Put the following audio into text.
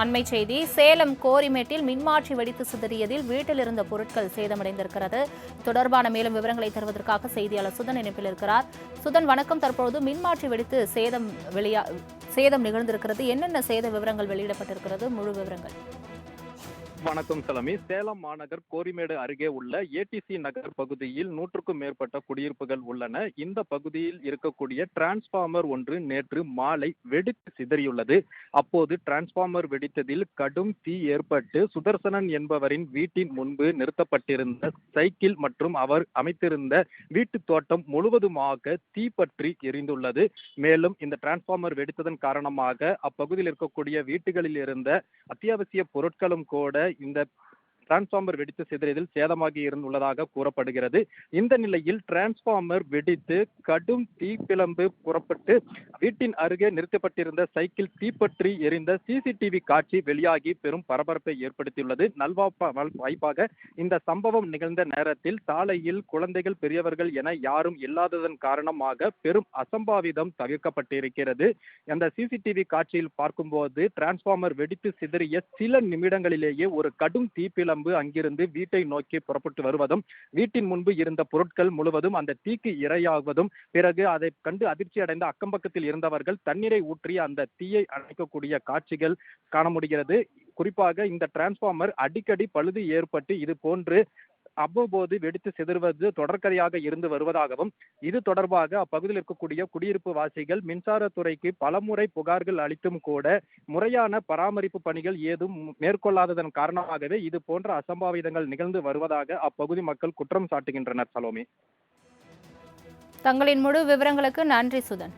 அண்மை செய்தி சேலம் கோரிமேட்டில் மின்மாற்றி வெடித்து சிதறியதில் வீட்டில் இருந்த பொருட்கள் சேதமடைந்திருக்கிறது. தொடர்பான மேலும் விவரங்களை தருவதற்காக செய்தியாளர் சுதன் இணைப்பில் இருக்கிறார். சுதன் வணக்கம். தற்பொழுது மின்மாற்றி வெடித்து சேதம் வெளியா சேதம் நிகழ்ந்திருக்கிறது. என்னென்ன சேத விவரங்கள் வெளியிடப்பட்டிருக்கிறது? முழு விவரங்கள். வணக்கம் சலமி சேலம் மாநகர் கோரிமேடு அருகே உள்ள ஏடிசி நகர் பகுதியில் நூற்றுக்கும் மேற்பட்ட குடியிருப்புகள் உள்ளன. இந்த பகுதியில் இருக்கக்கூடிய டிரான்ஸ்பார்மர் ஒன்று நேற்று மாலை வெடித்து சிதறியுள்ளது. அப்போது டிரான்ஸ்பார்மர் வெடித்ததில் கடும் தீ ஏற்பட்டு சுதர்சனன் என்பவரின் வீட்டின் முன்பு நிறுத்தப்பட்டிருந்த சைக்கிள் மற்றும் அவர் அமைத்திருந்த வீட்டு தோட்டம் முழுவதுமாக தீப்பற்றி எரிந்துள்ளது. மேலும் இந்த டிரான்ஸ்பார்மர் வெடித்ததன் காரணமாக அப்பகுதியில் இருக்கக்கூடிய வீட்டுகளில் இருந்த அத்தியாவசிய பொருட்களும் கூட இந்த டிரான்ஸ்பார்மர் வெடித்து சிதறியதில் சேதமாகி இருந்துள்ளதாக கூறப்படுகிறது. இந்த நிலையில் டிரான்ஸ்பார்மர் வெடித்து கடும் தீப்பிழம்பு புறப்பட்டு வீட்டின் அருகே நிறுத்தப்பட்டிருந்த சைக்கிள் தீப்பற்றி எரிந்த சிசிடிவி காட்சி வெளியாகி பெரும் பரபரப்பை ஏற்படுத்தியுள்ளது. நல்வாப்பா வாய்ப்பாக இந்த சம்பவம் நிகழ்ந்த நேரத்தில் சாலையில் குழந்தைகள் பெரியவர்கள் என யாரும் இல்லாததன் காரணமாக பெரும் அசம்பாவிதம் தவிர்க்கப்பட்டிருக்கிறது. அந்த சிசிடிவி காட்சியில் பார்க்கும்போது டிரான்ஸ்பார்மர் வெடித்து சிதறிய சில நிமிடங்களிலேயே ஒரு கடும் தீப்பிழம்பு அங்கிருந்து வீட்டை நோக்கி புறப்பட்டு வருவதும் வீட்டின் முன்பு இருந்த பொருட்கள் முழுவதும் அந்த தீக்கு இரையாவதும் பிறகு அதை கண்டு அதிர்ச்சி அடைந்த அக்கம்பக்கத்தில் இருந்தவர்கள் தண்ணீரை ஊற்றி அந்த தீயை அணைக்கக்கூடிய காட்சிகள் காண முடிகிறது. குறிப்பாக இந்த டிரான்ஸ்பார்மர் அடிக்கடி பழுது ஏற்பட்டு இது போன்று அவ்வப்போது வெடித்து சிதறுவது தொடர்கதையாக இருந்து வருவதாகவும் இது தொடர்பாக அப்பகுதியில் இருக்கக்கூடிய குடியிருப்பு வாசிகள் மின்சாரத்துறைக்கு பலமுறை புகார்கள் அளித்தும் கூட முறையான பராமரிப்பு பணிகள் ஏதும் மேற்கொள்ளாததன் காரணமாகவே இது போன்ற அசம்பாவிதங்கள் நிகழ்ந்து வருவதாக அப்பகுதி மக்கள் குற்றம் சாட்டுகின்றனர் சலோமி. தங்களின் முழு விவரங்களுக்கு நன்றி சுதன்.